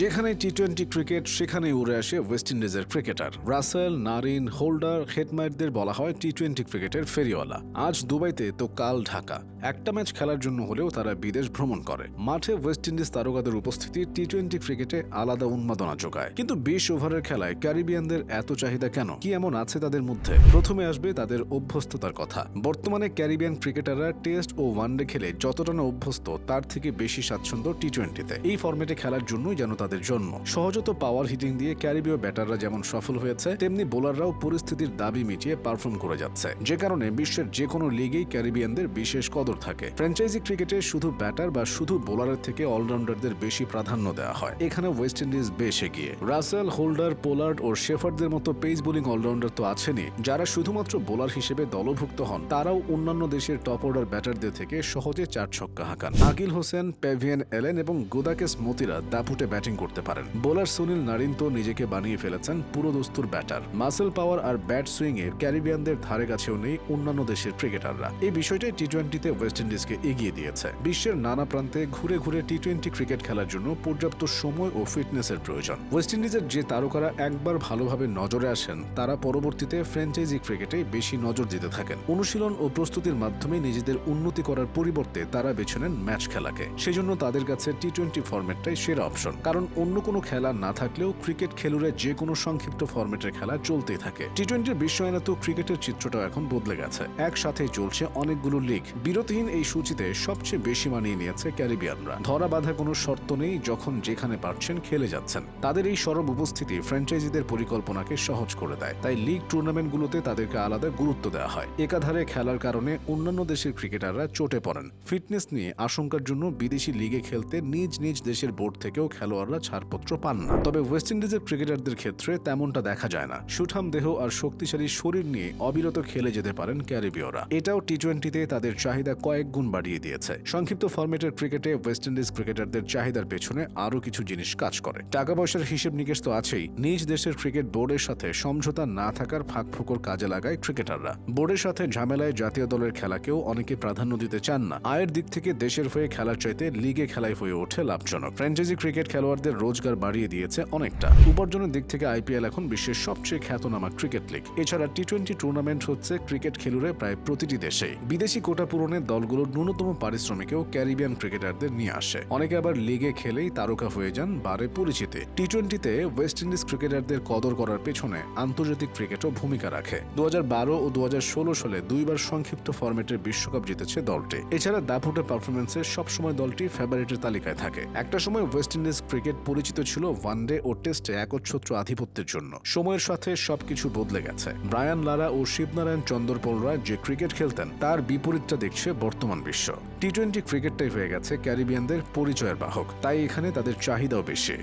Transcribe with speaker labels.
Speaker 1: যেখানে T twenty cricket সেখানে উড়ে আসে ওয়েস্ট ইন্ডিজের ক্রিকেটার রাসেল নারিন হোল্ডার হেডমাইটদের বলা হয় টি টোয়েন্টি ক্রিকেটের ফেরিওয়ালা। আজ দুবাইতে তো কাল ঢাকা। একটা ম্যাচ খেলার জন্য হলেও তারা বিদেশ ভ্রমণ করে। মাঠে ওয়েস্ট ইন্ডিজ তারকাদের উপস্থিতি টি টোয়েন্টি ক্রিকেটে আলাদা উন্মাদনা যোগায়। কিন্তু বিশ ওভারের খেলায় ক্যারিবিয়ানদের এত চাহিদা কেন? কি এমন আছে তাদের মধ্যে? প্রথমে আসবে তাদের অভ্যস্ততার কথা। বর্তমানে ক্যারিবিয়ান ক্রিকেটাররা টেস্ট ও ওয়ানডে খেলে যতটা না অভ্যস্ত, তার থেকে বেশি স্বাচ্ছন্দ্য টি টোয়েন্টিতে এই ফর্মেটে খেলার জন্যই যেন তাদের জন্ম সহজত পাওয়ার হিটিং দিয়ে ক্যারিবীয় ব্যাটাররা যেমন সফল হয়েছে, তেমনি বোলাররাও পরিস্থিতির দাবি মিটিয়ে পারফর্ম করে যাচ্ছে। যে কারণে বিশ্বের যে কোনো লিগেই ক্যারিবিয়ানদের বিশেষ কদর থাকে। ফ্র্যাঞ্চাইজি ক্রিকেটে শুধু ব্যাটার বা শুধু বোলারের থেকে অলরাউন্ডারদের বেশি প্রাধান্য দেওয়া হয়। এখানে ওয়েস্ট ইন্ডিজ বেশ এগিয়ে। রাসেল হোল্ডার পোলার্ড ও শেফার্ডদের মতো পেস বোলিং অলরাউন্ডার তো আছেনই। যারা শুধুমাত্র বোলার হিসেবে দলভুক্ত হন, তারাও অন্যান্য দেশের টপ অর্ডার ব্যাটারদের থেকে সহজে চার ছক্কা হাঁকান। আকিল হোসেন পেভিয়ান এলেন এবং গোদাকেস মতিরা দাপুটে ব্যাটিং করতে পারেন। বোলার সুনীল নারিন তো নিজেকে বানিয়ে ফেলেছেন পুরো দস্তুর ব্যাটার। মাসেল পাওয়ার আর ব্যাট সুইং এ ক্যারিবিয়ানদের ধারে কাছেও নেই অন্যান্য দেশের ক্রিকেটাররা। এই বিষয়টাই টি টোয়েন্টিতে ওয়েস্ট ইন্ডিজকে এগিয়ে দিয়েছে। বিশ্বের নানা প্রান্তে ঘুরে ঘুরে টি টোয়েন্টি ক্রিকেট খেলার জন্য পর্যাপ্ত সময় ও ফিটনেসের প্রয়োজন। ওয়েস্ট ইন্ডিজের যে তারকারা একবার ভালোভাবে নজরে আসেন, তারা পরবর্তীতে ফ্র্যাঞ্চাইজি ক্রিকেটে বেশি নজর দিতে থাকেন। অনুশীলন ও প্রস্তুতির মাধ্যমে নিজেদের উন্নতি করার পরিবর্তে তারা বেছে নেন ম্যাচ খেলাকে। সেজন্য তাদের কাছে টি টোয়েন্টি ফরম্যাটটাই সেরা অপশন। কারণ অন্য কোনো খেলা না থাকলেও ক্রিকেট খেলুড়ে যে কোনো সংক্ষিপ্ত ফরম্যাটের খেলা চলতেই থাকে। টি টোয়েন্টির বিশ্বায়নে তো ক্রিকেটের চিত্রটাও এখন বদলে গেছে। একসাথে চলছে অনেকগুলো লিগ বিরতিহীন এই সূচিতে সবচেয়ে বেশি মানিয়ে নিয়েছে ক্যারিবিয়ানরা। ধরা বাঁধা কোনো শর্ত নেই যখন যেখানে পারছেন খেলে যাচ্ছেন। তাদের এই সরব উপস্থিতি ফ্র্যাঞ্চাইজিদের পরিকল্পনাকে সহজ করে দেয়। তাই লিগ টুর্নামেন্টগুলোতে তাদেরকে আলাদা গুরুত্ব দেওয়া হয়। একাধারে খেলার কারণে অন্যান্য দেশের ক্রিকেটাররা চটে পড়েন। ফিটনেস নিয়ে আশঙ্কার জন্য বিদেশি লিগে খেলতে নিজ নিজ দেশের বোর্ড থেকেও খেলোয়াড়রা ছাড়পত্র পান না। তবে ওয়েস্ট ইন্ডিজের ক্রিকেটারদের ক্ষেত্রে তেমনটা দেখা যায় না। সুঠাম দেহ আর শক্তিশালী শরীর নিয়ে অবিরত খেলে যেতে পারেন ক্যারিবীয়রা। এটাও টি টোয়েন্টিতে তাদের চাহিদা কয়েক গুণ বাড়িয়ে দিয়েছে। সংক্ষিপ্ত ফরম্যাটের ক্রিকেটে ওয়েস্ট ইন্ডিজ ক্রিকেটারদের চাহিদার পেছনে আরও কিছু জিনিস কাজ করে। টাকা পয়সার হিসেব নিকেশ তো আছেই। নিজ দেশের ক্রিকেট বোর্ডের সাথে সমঝোতা না থাকার ফাঁকফোকর কাজে লাগায় ক্রিকেটাররা। বোর্ডের সাথে ঝামেলায় জাতীয় দলের খেলাকেও অনেকে প্রাধান্য দিতে চান না। আয়ের দিক থেকে দেশের হয়ে খেলার চাইতে লিগে খেলায় হয়ে ওঠে লাভজনক। ফ্র্যাঞ্চাইজি ক্রিকেট খেলোয়াড়দের রোজগার বাড়িয়ে দিয়েছে অনেকটা। উপার্জনের দিক থেকে আইপিএল এখন বিশ্বের সবচেয়ে খ্যাতনামা ক্রিকেট লিগ। এছাড়া টি টোয়েন্টি টুর্নামেন্ট হচ্ছে ক্রিকেট খেলুড়ে প্রায় প্রতিটি দেশেই বিদেশি কোটা পূরণে দলগুলোর ন্যূনতম পারিশ্রমিকেও ক্যারিবিয়ান ক্রিকেটারদের নিয়ে আসে। অনেকে আবার লিগে খেলেই তারকা হয়ে যান বারে পরিচিতি। টি টোয়েন্টিতে ওয়েস্ট ইন্ডিজ ক্রিকেটারদের কদর করার পেছনে আন্তর্জাতিক ক্রিকেটও ভূমিকা রাখে। দু হাজার বারো ও দু হাজার ষোলো সালে দুইবার সংক্ষিপ্ত ফরম্যাটের বিশ্বকাপ জিতেছে দলটি। এছাড়া দাপুটে পারফরমেন্সে সবসময় দলটি ফেভারিটের তালিকায় থাকে। একটা সময় ওয়েস্ট ইন্ডিজ ক্রিকেট পরিচিত ছিল ওয়ানডে ও টেস্টে একচ্ছত্র আধিপত্যের জন্য। সময়ের সাথে সবকিছু বদলে গেছে। ব্রায়ান লারা ও শিবনারায়ণ চন্দরপলরা যে ক্রিকেট খেলতেন, তার বিপরীতটা দেখছে বর্তমান বিশ্ব। টি টোয়েন্টি ক্রিকেটটাই হয়ে গেছে ক্যারিবিয়ানদের পরিচয়ের বাহক। তাই এখানে তাদের চাহিদাও বেশি।